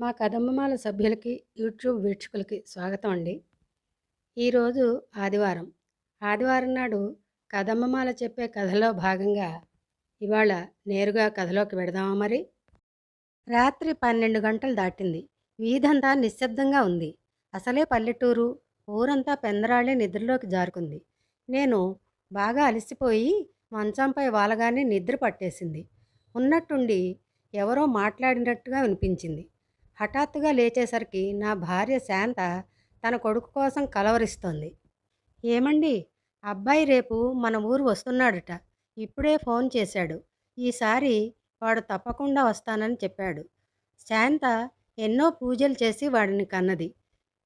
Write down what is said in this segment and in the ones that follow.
మా కదంబమాల సభ్యులకి యూట్యూబ్ వీక్షకులకి స్వాగతం అండి. ఈరోజు ఆదివారం. ఆదివారం నాడు కదంబమాల చెప్పే కథలో భాగంగా ఇవాళ నేరుగా కథలోకి వెడదామా మరి? రాత్రి పన్నెండు గంటలు దాటింది. వీధంతా నిశ్శబ్దంగా ఉంది. అసలే పల్లెటూరు. ఊరంతా పెందరాళ్ళే నిద్రలోకి జారుకుంది. నేను బాగా అలసిపోయి మంచంపై వాలగానే నిద్ర పట్టేసింది. ఉన్నట్టుండి ఎవరో మాట్లాడినట్టుగా వినిపించింది. హఠాత్తుగా లేచేసరికి నా భార్య శాంత తన కొడుకు కోసం కలవరిస్తోంది. ఏమండి అబ్బాయి రేపు మన ఊరు వస్తున్నాడట. ఇప్పుడే ఫోన్ చేశాడు. ఈసారి వాడు తప్పకుండా వస్తానని చెప్పాడు. శాంత ఎన్నో పూజలు చేసి వాడిని కన్నది.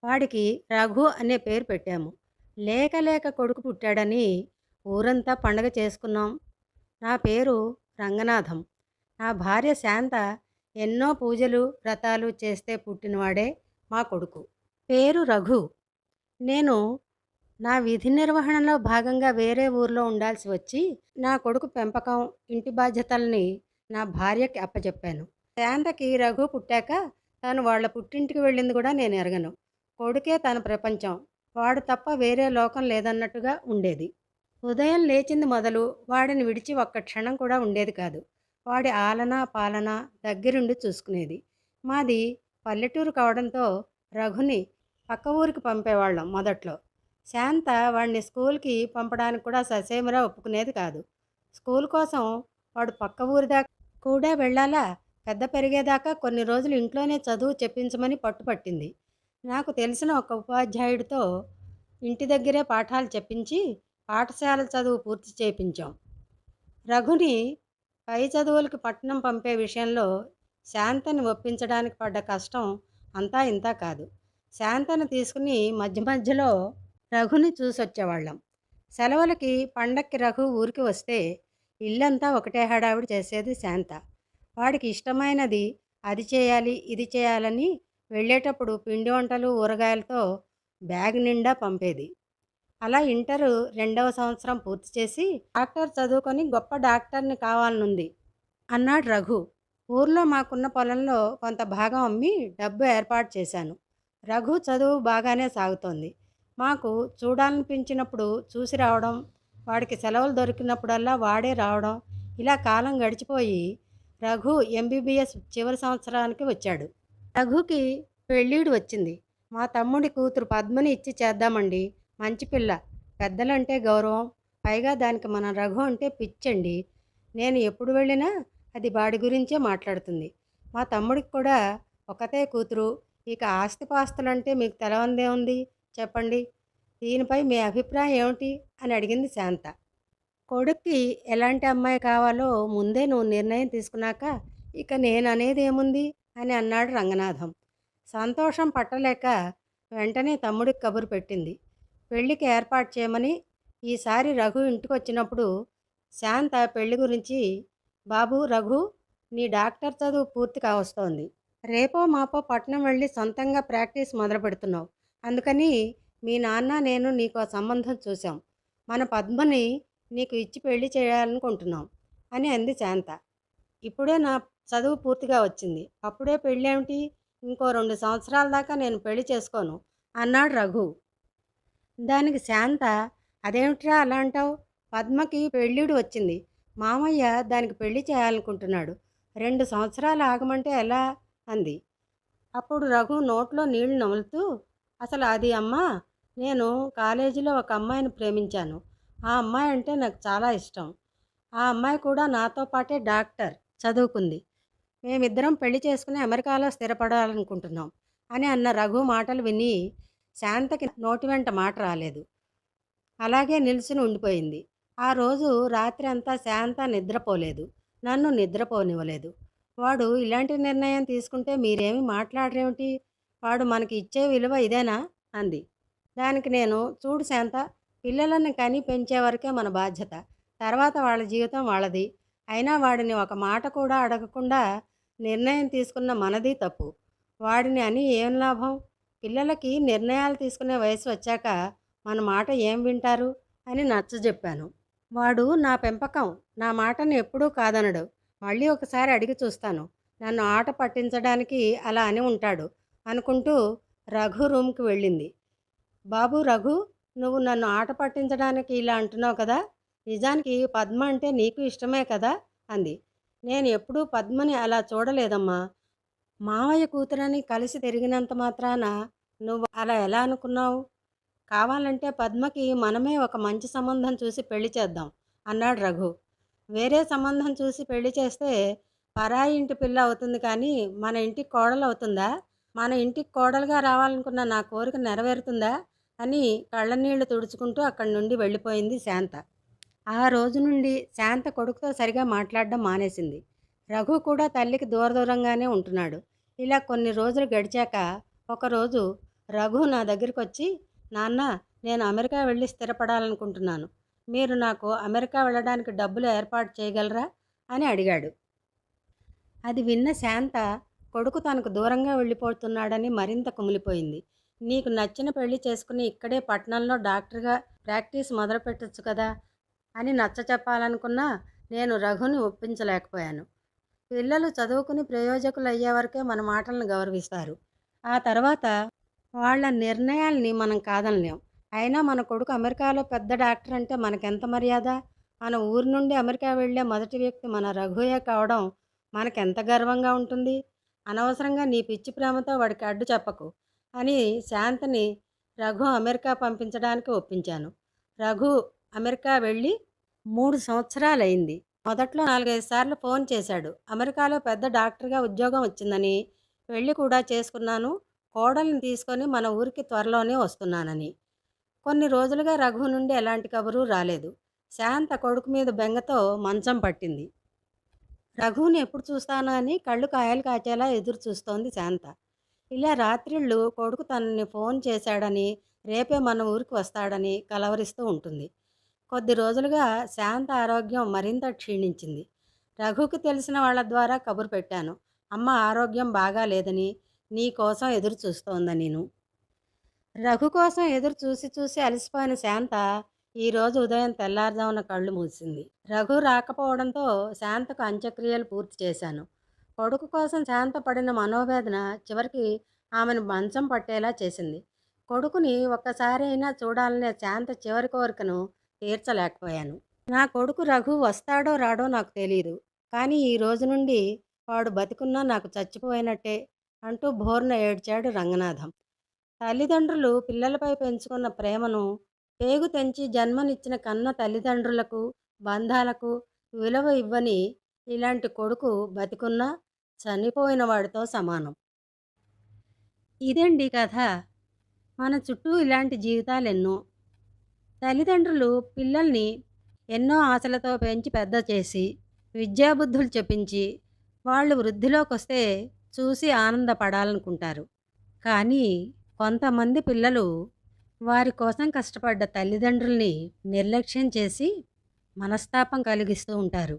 వాడికి రఘు అనే పేరు పెట్టాము. లేక లేక కొడుకు పుట్టాడని ఊరంతా పండగ చేసుకున్నాం. నా పేరు రంగనాథం. నా భార్య శాంత ఎన్నో పూజలు వ్రతాలు చేస్తే పుట్టినవాడే మా కొడుకు. పేరు రఘు. నేను నా విధి నిర్వహణలో భాగంగా వేరే ఊర్లో ఉండాల్సి వచ్చి నా కొడుకు పెంపకం ఇంటి బాధ్యతల్ని నా భార్యకి అప్పచెప్పాను శాంతకి రఘు పుట్టాక తను వాళ్ళ పుట్టింటికి వెళ్ళింది కూడా నేను ఎరగను. కొడుకే తన ప్రపంచం. వాడు తప్ప వేరే లోకం లేదన్నట్టుగా ఉండేది. ఉదయం లేచింది మొదలు వాడిని విడిచి ఒక్క క్షణం కూడా ఉండేది కాదు. వాడి ఆలన పాలన దగ్గరుండి చూసుకునేది. మాది పల్లెటూరు కావడంతో రఘుని పక్క ఊరికి పంపేవాళ్ళం మొదట్లో. శాంత వాడిని స్కూల్కి పంపడానికి కూడా ససేమిరా ఒప్పుకునేది కాదు. స్కూల్ కోసం వాడు పక్క ఊరి దాకా కూడా వెళ్ళాలా? పెద్ద పెరిగేదాకా కొన్ని రోజులు ఇంట్లోనే చదువు చెప్పించమని పట్టుపట్టింది నాకు తెలిసిన ఒక ఉపాధ్యాయుడితో ఇంటి దగ్గరే పాఠాలు చెప్పించి పాఠశాల చదువు పూర్తి చేయించాం రఘుని పై చదువులకు పట్టణం పంపే విషయంలో శాంతని ఒప్పించడానికి పడ్డ కష్టం అంతా ఇంతా కాదు. శాంతను తీసుకుని మధ్య మధ్యలో రఘుని చూసొచ్చేవాళ్ళం. సెలవులకి పండక్కి రఘు ఊరికి వస్తే ఇల్లంతా ఒకటే హడావిడి చేసేది శాంత. వాడికి ఇష్టమైనది అది చేయాలి ఇది చేయాలని వెళ్ళేటప్పుడు పిండి వంటలు ఊరగాయలతో బ్యాగ్ నిండా పంపేది. అలా ఇంటరు రెండవ సంవత్సరం పూర్తి చేసి డాక్టర్ చదువుకొని గొప్ప డాక్టర్ని కావాలనుంది అన్నాడు రఘు. ఊర్లో మాకున్న పొలంలో కొంత భాగం అమ్మి డబ్బు ఏర్పాటు చేశాను. రఘు చదువు బాగానే సాగుతోంది. మాకు చూడాలనిపించినప్పుడు చూసి రావడం వాడికి సెలవులు దొరికినప్పుడల్లా వాడే రావడం ఇలా కాలం గడిచిపోయి రఘు ఎంబీబీఎస్ చివరి సంవత్సరానికి వచ్చాడు. రఘుకి పెళ్ళీడు వచ్చింది. మా తమ్ముడి కూతురు పద్మని ఇచ్చి చేద్దామండి మంచి పిల్ల. పెద్దలంటే గౌరవం. పైగా దానికి మన రఘు అంటే పిచ్చండి. నేను ఎప్పుడు వెళ్ళినా అది వాడి గురించే మాట్లాడుతుంది. మా తమ్ముడికి కూడా ఒకతే కూతురు. ఇక ఆస్తిపాస్తులంటే మీకు తెలవందే ఉంది. చెప్పండి. దీనిపై మీ అభిప్రాయం ఏమిటి? అని అడిగింది శాంత. కొడుక్కి ఎలాంటి అమ్మాయి కావాలో ముందే నువ్వు నిర్ణయం తీసుకున్నాక ఇక నేను అనేది ఏముంది? అని అన్నాడు రంగనాథం. సంతోషం పట్టలేక వెంటనే తమ్ముడికి కబురు పెట్టింది. పెళ్ళికి ఏర్పాటు చేయమని ఈసారి రఘు ఇంటికి వచ్చినప్పుడు శాంత పెళ్ళి గురించి బాబు రఘు నీ డాక్టర్ చదువు పూర్తి కావస్తోంది. రేపో మాపో పట్నం వెళ్ళి సొంతంగా ప్రాక్టీస్ మొదలు పెడుతున్నావు. అందుకని మీ నాన్న నేను నీకు ఆ సంబంధం చూసాం మన పద్మని నీకు ఇచ్చి పెళ్ళి చేయాలనుకుంటున్నాం అని అంది శాంత. ఇప్పుడే నా చదువు పూర్తిగా వచ్చింది. అప్పుడే పెళ్ళేమిటి? ఇంకో రెండు సంవత్సరాల దాకా నేను పెళ్ళి చేసుకోను అన్నాడు రఘు. దానికి శాంత అదేమిట్రా అలా అంటావు? పద్మకి పెళ్ళిడు వచ్చింది. మామయ్య దానికి పెళ్ళి చేయాలనుకుంటున్నాడు. రెండు సంవత్సరాలు ఆగమంటే ఎలా అంది. అప్పుడు రఘు నోట్లో నీళ్ళు నములుతూ అసలు అది అమ్మా నేను కాలేజీలో ఒక అమ్మాయిని ప్రేమించాను. ఆ అమ్మాయి అంటే నాకు చాలా ఇష్టం. ఆ అమ్మాయి కూడా నాతో పాటే డాక్టర్ చదువుకుంది. మేమిద్దరం పెళ్ళి చేసుకుని అమెరికాలో స్థిరపడాలనుకుంటున్నాం అని అన్న రఘు మాటలు విని శాంతకి నోటి వెంట మాట రాలేదు. అలాగే నిల్చుని ఉండిపోయింది. ఆ రోజు రాత్రి అంతా శాంత నిద్రపోలేదు. నన్ను నిద్రపోనివ్వలేదు. వాడు ఇలాంటి నిర్ణయం తీసుకుంటే మీరేమి మాట్లాడరేమిటి? వాడు మనకి ఇచ్చే విలువ ఇదేనా? అంది. దానికి నేను చూడు శాంత పిల్లలను కని పెంచే వరకే మన బాధ్యత. తర్వాత వాళ్ళ జీవితం వాళ్ళది. అయినా వాడిని ఒక మాట కూడా అడగకుండా నిర్ణయం తీసుకున్న మనది తప్పు. వాడిని అని ఏం లాభం? పిల్లలకి నిర్ణయాలు తీసుకునే వయసు వచ్చాక మన మాట ఏం వింటారు అని నచ్చజెప్పాను వాడు నా పెంపకం నా మాటను ఎప్పుడూ కాదనడు. మళ్ళీ ఒకసారి అడిగి చూస్తాను. నన్ను ఆట పట్టించడానికి అలా అని ఉంటాడు అనుకుంటూ రఘు రూమ్కి వెళ్ళింది. బాబు రఘు నువ్వు నన్ను ఆట పట్టించడానికి ఇలా అంటున్నావు కదా? నిజానికి పద్మ అంటే నీకు ఇష్టమే కదా? అంది. నేను ఎప్పుడూ పద్మని అలా చూడలేదమ్మా. మావయ్య కూతురని కలిసి తిరిగినంత మాత్రాన నువ్వు అలా ఎలా అనుకున్నావు? కావాలంటే పద్మకి మనమే ఒక మంచి సంబంధం చూసి పెళ్ళి చేద్దాం అన్నాడు రఘు. వేరే సంబంధం చూసి పెళ్ళి చేస్తే పరాయి ఇంటి పిల్ల అవుతుంది కానీ మన ఇంటికి కోడలు అవుతుందా? మన ఇంటికి కోడలుగా రావాలనుకున్న నా కోరిక నెరవేరుతుందా? అని కళ్ళనీళ్ళు తుడుచుకుంటూ అక్కడి నుండి వెళ్ళిపోయింది శాంత. ఆ రోజు నుండి శాంత కొడుకుతో సరిగా మాట్లాడడం మానేసింది. రఘు కూడా తల్లికి దూర దూరంగానే ఉంటున్నాడు. ఇలా కొన్ని రోజులు గడిచాక ఒకరోజు రఘు నా దగ్గరికి వచ్చి నాన్న నేను అమెరికా వెళ్ళి స్థిరపడాలనుకుంటున్నాను. మీరు నాకు అమెరికా వెళ్ళడానికి డబ్బులు ఏర్పాటు చేయగలరా? అని అడిగాడు. అది విన్న శాంత కొడుకు తనకు దూరంగా వెళ్ళిపోతున్నాడని మరింత కుమిలిపోయింది. నీకు నచ్చిన పెళ్ళి చేసుకుని ఇక్కడే పట్టణంలో డాక్టర్గా ప్రాక్టీస్ మొదలుపెట్టచ్చు కదా అని నచ్చ చెప్పాలనుకున్నా నేను రఘుని ఒప్పించలేకపోయాను. పిల్లలు చదువుకుని ప్రయోజకులు అయ్యే వరకే మన మాటలను గౌరవిస్తారు. ఆ తర్వాత వాళ్ళ నిర్ణయాల్ని మనం కాదనలేం. అయినా మన కొడుకు అమెరికాలో పెద్ద డాక్టర్ అంటే మనకెంత మర్యాద? మన ఊరి నుండి అమెరికా వెళ్ళే మొదటి వ్యక్తి మన రఘుయే కావడం మనకెంత గర్వంగా ఉంటుంది? అనవసరంగా నీ పిచ్చి ప్రేమతో వాడికి అడ్డు చెప్పకు అని శాంతని రఘు అమెరికా పంపించడానికి ఒప్పించాను. రఘు అమెరికా వెళ్ళి మూడు సంవత్సరాలైంది. మొదట్లో నాలుగైదు సార్లు ఫోన్ చేశాడు. అమెరికాలో పెద్ద డాక్టర్గా ఉద్యోగం వచ్చిందని పెళ్ళి కూడా చేసుకున్నాను. కోడల్ని తీసుకొని మన ఊరికి త్వరలోనే వస్తున్నానని. కొన్ని రోజులుగా రఘు నుండి ఎలాంటి కబురు రాలేదు. శాంత కొడుకు మీద బెంగతో మంచం పట్టింది. రఘుని ఎప్పుడు చూస్తానా అని కళ్ళు కాయలు కాచేలా ఎదురు చూస్తోంది శాంత. ఇలా రాత్రిళ్ళు కొడుకు తనని ఫోన్ చేశాడని రేపే మన ఊరికి వస్తాడని కలవరిస్తూ ఉంటుంది. కొద్ది రోజులుగా శాంత ఆరోగ్యం మరింత క్షీణించింది. రఘుకి తెలిసిన వాళ్ళ ద్వారా కబురు పెట్టాను. అమ్మ ఆరోగ్యం బాగా లేదని నీ కోసం ఎదురు చూస్తోందా నేను? రఘు కోసం ఎదురు చూసి చూసి అలసిపోయిన శాంత ఈరోజు ఉదయం తెల్లారుజామున కళ్ళు మూసింది. రఘు రాకపోవడంతో శాంతకు అంత్యక్రియలు పూర్తి చేశాను. కొడుకు కోసం శాంత పడిన మనోవేదన చివరికి ఆమెను మంచం పట్టేలా చేసింది. కొడుకుని ఒక్కసారి అయినా చూడాలనే శాంత చివరి కోరికను తీర్చలేకపోయాను. నా కొడుకు రఘు వస్తాడో రాడో నాకు తెలియదు కానీ ఈ రోజు నుండి వాడు బతికున్నా నాకు చచ్చిపోయినట్టే అంటూ భోర్న ఏడ్చాడు రంగనాథం. తల్లిదండ్రులు పిల్లలపై పెంచుకున్న ప్రేమను పేగు తెంచి జన్మనిచ్చిన కన్న తల్లిదండ్రులకు బంధాలకు విలువ ఇవ్వని ఇలాంటి కొడుకు బతికున్న చనిపోయిన వాడితో సమానం. ఇదండి కథ. మన చుట్టూ ఇలాంటి జీవితాలు ఎన్నో తల్లిదండ్రులు పిల్లల్ని ఎన్నో ఆశలతో పెంచి పెద్ద చేసి విద్యాబుద్ధులు చెప్పించి వాళ్ళు వృద్ధిలోకి వస్తే చూసి ఆనందపడాలనుకుంటారు. కానీ కొంతమంది పిల్లలు వారి కోసం కష్టపడ్డ తల్లిదండ్రుల్ని నిర్లక్ష్యం చేసి మనస్తాపం కలిగిస్తూ ఉంటారు.